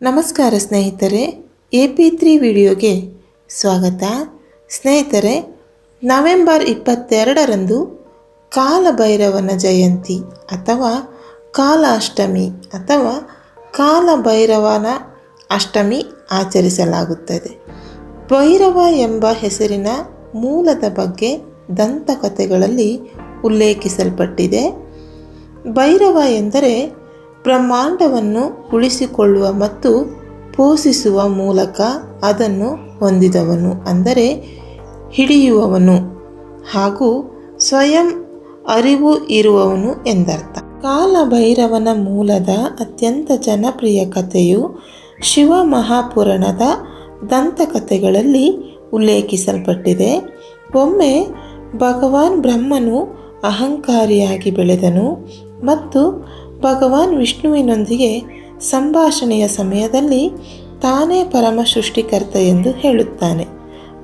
ನಮಸ್ಕಾರ ಸ್ನೇಹಿತರೆ, A P three ವಿಡಿಯೋಗೆ ಸ್ವಾಗತ. ಸ್ನೇಹಿತರೆ, ನವೆಂಬರ್ ಇಪ್ಪತ್ತೆರಡರಂದು ಕಾಲಭೈರವನ ಜಯಂತಿ ಅಥವಾ ಕಾಲಾಷ್ಟಮಿ ಅಥವಾ ಕಾಲಭೈರವನ ಅಷ್ಟಮಿ ಆಚರಿಸಲಾಗುತ್ತದೆ. ಭೈರವ ಎಂಬ ಹೆಸರಿನ ಮೂಲದ ಬಗ್ಗೆ ದಂತಕಥೆಗಳಲ್ಲಿ ಉಲ್ಲೇಖಿಸಲ್ಪಟ್ಟಿದೆ. ಭೈರವ ಎಂದರೆ ಬ್ರಹ್ಮಾಂಡವನ್ನು ಉಳಿಸಿಕೊಳ್ಳುವ ಮತ್ತು ಪೋಷಿಸುವ ಮೂಲಕ ಅದನ್ನು ಹೊಂದಿದವನು, ಅಂದರೆ ಹಿಡಿಯುವವನು ಹಾಗೂ ಸ್ವಯಂ ಅರಿವು ಇರುವವನು ಎಂದರ್ಥ. ಕಾಲಭೈರವನ ಮೂಲದ ಅತ್ಯಂತ ಜನಪ್ರಿಯ ಕಥೆಯು ಶಿವ ಮಹಾಪುರಾಣದ ದಂತಕಥೆಗಳಲ್ಲಿ ಉಲ್ಲೇಖಿಸಲ್ಪಟ್ಟಿದೆ. ಒಮ್ಮೆ ಭಗವಾನ್ ಬ್ರಹ್ಮನು ಅಹಂಕಾರಿಯಾಗಿ ಬೆಳೆದನು ಮತ್ತು ಭಗವಾನ್ ವಿಷ್ಣುವಿನೊಂದಿಗೆ ಸಂಭಾಷಣೆಯ ಸಮಯದಲ್ಲಿ ತಾನೇ ಪರಮ ಸೃಷ್ಟಿಕರ್ತ ಎಂದು ಹೇಳುತ್ತಾನೆ.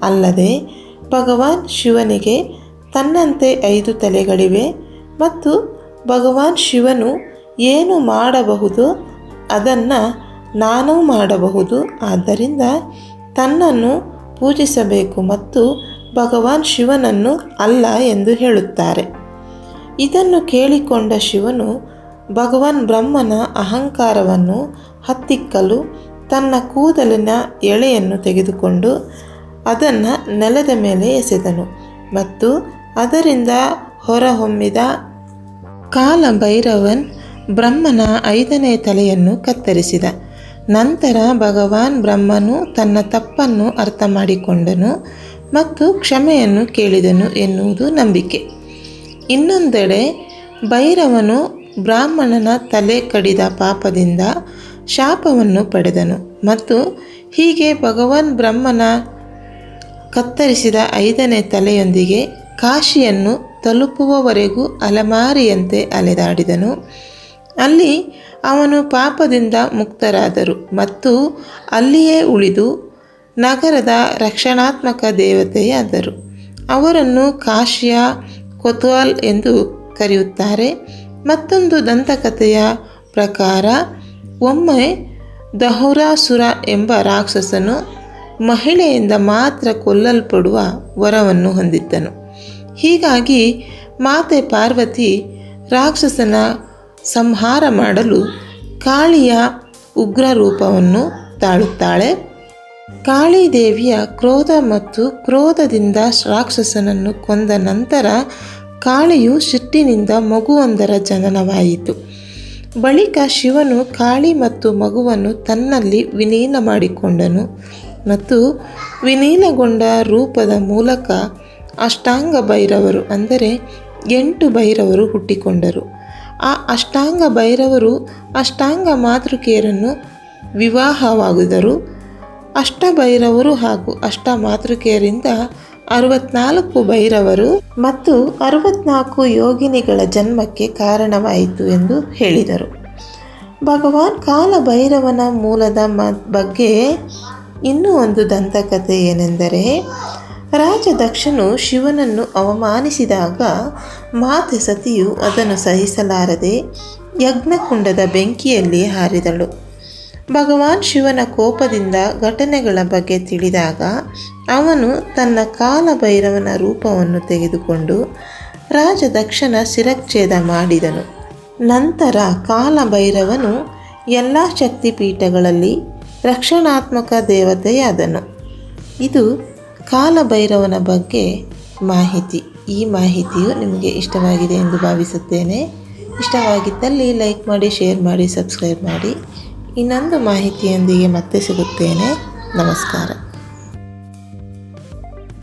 ಅಲ್ಲದೆ, ಭಗವಾನ್ ಶಿವನಿಗೆ ತನ್ನಂತೆ ಐದು ತಲೆಗಳಿವೆ ಮತ್ತು ಭಗವಾನ್ ಶಿವನು ಏನು ಮಾಡಬಹುದು, ಅದನ್ನು ನಾನೂ ಮಾಡಬಹುದು. ಆದ್ದರಿಂದ ತನ್ನನ್ನು ಪೂಜಿಸಬೇಕು ಮತ್ತು ಭಗವಾನ್ ಶಿವನನ್ನು ಅಲ್ಲ ಎಂದು ಹೇಳುತ್ತಾರೆ. ಇದನ್ನು ಕೇಳಿಕೊಂಡ ಶಿವನು ಭಗವಾನ್ ಬ್ರಹ್ಮನ ಅಹಂಕಾರವನ್ನು ಹತ್ತಿಕ್ಕಲು ತನ್ನ ಕೂದಲಿನ ಎಳೆಯನ್ನು ತೆಗೆದುಕೊಂಡು ಅದನ್ನು ನೆಲದ ಮೇಲೆ ಎಸೆದನು ಮತ್ತು ಅದರಿಂದ ಹೊರಹೊಮ್ಮಿದ ಕಾಲ ಭೈರವನ್ ಬ್ರಹ್ಮನ ಐದನೇ ತಲೆಯನ್ನು ಕತ್ತರಿಸಿದ. ನಂತರ ಭಗವಾನ್ ಬ್ರಹ್ಮನು ತನ್ನ ತಪ್ಪನ್ನು ಅರ್ಥ ಮಾಡಿಕೊಂಡನು ಮತ್ತು ಕ್ಷಮೆಯನ್ನು ಕೇಳಿದನು ಎನ್ನುವುದು ನಂಬಿಕೆ. ಇನ್ನೊಂದೆಡೆ ಭೈರವನು ಬ್ರಾಹ್ಮಣನ ತಲೆ ಕಡಿದ ಪಾಪದಿಂದ ಶಾಪವನ್ನು ಪಡೆದನು. ಮತ್ತು ಹೀಗೆ ಭಗವಾನ್ ಬ್ರಹ್ಮನ ಕತ್ತರಿಸಿದ ಐದನೇ ತಲೆಯೊಂದಿಗೆ ಕಾಶಿಯನ್ನು ತಲುಪುವವರೆಗೂ ಅಲೆಮಾರಿಯಂತೆ ಅಲೆದಾಡಿದನು. ಅಲ್ಲಿ ಅವನು ಪಾಪದಿಂದ ಮುಕ್ತರಾದರು ಮತ್ತು ಅಲ್ಲಿಯೇ ಉಳಿದು ನಗರದ ರಕ್ಷಣಾತ್ಮಕ ದೇವತೆಯಾದರು. ಅವರನ್ನು ಕಾಶಿಯ ಕೊತ್ವಾಲ್ ಎಂದು ಕರೆಯುತ್ತಾರೆ. ಮತ್ತೊಂದು ದಂತಕಥೆಯ ಪ್ರಕಾರ, ಒಮ್ಮೆ ದಹುರಾಸುರ ಎಂಬ ರಾಕ್ಷಸನು ಮಹಿಳೆಯಿಂದ ಮಾತ್ರ ಕೊಲ್ಲಲ್ಪಡುವ ವರವನ್ನು ಹೊಂದಿದ್ದನು. ಹೀಗಾಗಿ ಮಾತೆ ಪಾರ್ವತಿ ರಾಕ್ಷಸನ ಸಂಹಾರ ಮಾಡಲು ಕಾಳಿಯ ಉಗ್ರ ರೂಪವನ್ನು ತಾಳುತ್ತಾಳೆ. ಕಾಳಿದೇವಿಯ ಕ್ರೋಧ ಮತ್ತು ಕ್ರೋಧದಿಂದ ರಾಕ್ಷಸನನ್ನು ಕೊಂದ ನಂತರ ಕಾಳಿಯು ಶಿಟ್ಟಿನಿಂದ ಮಗುವೊಂದರ ಜನನವಾಯಿತು. ಬಳಿಕ ಶಿವನು ಕಾಳಿ ಮತ್ತು ಮಗುವನ್ನು ತನ್ನಲ್ಲಿ ವಿಲೀನ ಮಾಡಿಕೊಂಡನು ಮತ್ತು ವಿಲೀನಗೊಂಡ ರೂಪದ ಮೂಲಕ ಅಷ್ಟಾಂಗ ಭೈರವರು ಅಂದರೆ ಎಂಟು ಭೈರವರು ಹುಟ್ಟಿಕೊಂಡರು. ಆ ಅಷ್ಟಾಂಗ ಭೈರವರು ಅಷ್ಟಾಂಗ ಮಾತೃಕೆಯರನ್ನು ವಿವಾಹವಾಗಿದರು. ಅಷ್ಟಭೈರವರು ಹಾಗೂ ಅಷ್ಟ ಮಾತೃಕೆಯರಿಂದ ಅರವತ್ನಾಲ್ಕು ಭೈರವರು ಮತ್ತು ಅರವತ್ನಾಲ್ಕು ಯೋಗಿನಿಗಳ ಜನ್ಮಕ್ಕೆ ಕಾರಣವಾಯಿತು ಎಂದು ಹೇಳಿದರು. ಭಗವಾನ್ ಕಾಲ ಭೈರವನ ಮೂಲದ ಮ ಬಗ್ಗೆ ಇನ್ನೂ ಒಂದು ದಂತಕಥೆ ಏನೆಂದರೆ ರಾಜ ದಕ್ಷನು ಶಿವನನ್ನು ಅವಮಾನಿಸಿದಾಗ ಮಾತೆ ಸತಿಯು ಅದನ್ನು ಸಹಿಸಲಾರದೆ ಯಜ್ಞಕುಂಡದ ಬೆಂಕಿಯಲ್ಲಿ ಹಾರಿದಳು. ಭಗವಾನ್ ಶಿವನ ಕೋಪದಿಂದ ಘಟನೆಗಳ ಬಗ್ಗೆ ತಿಳಿದಾಗ ಅವನು ತನ್ನ ಕಾಲಭೈರವನ ರೂಪವನ್ನು ತೆಗೆದುಕೊಂಡು ರಾಜ ದಕ್ಷನ ಶಿರಚ್ಛೇದ ಮಾಡಿದನು. ನಂತರ ಕಾಲಭೈರವನು ಎಲ್ಲ ಶಕ್ತಿಪೀಠಗಳಲ್ಲಿ ರಕ್ಷಣಾತ್ಮಕ ದೇವತೆಯಾದನು. ಇದು ಕಾಲಭೈರವನ ಬಗ್ಗೆ ಮಾಹಿತಿ. ಈ ಮಾಹಿತಿಯು ನಿಮಗೆ ಇಷ್ಟವಾಗಿದೆ ಎಂದು ಭಾವಿಸುತ್ತೇನೆ. ಇಷ್ಟವಾಗಿದ್ದಲ್ಲಿ ಲೈಕ್ ಮಾಡಿ, ಶೇರ್ ಮಾಡಿ, ಸಬ್ಸ್ಕ್ರೈಬ್ ಮಾಡಿ. ಇನ್ನೊಂದು ಮಾಹಿತಿಯೊಂದಿಗೆ ಮತ್ತೆ ಸಿಗುತ್ತೇನೆ. ನಮಸ್ಕಾರ.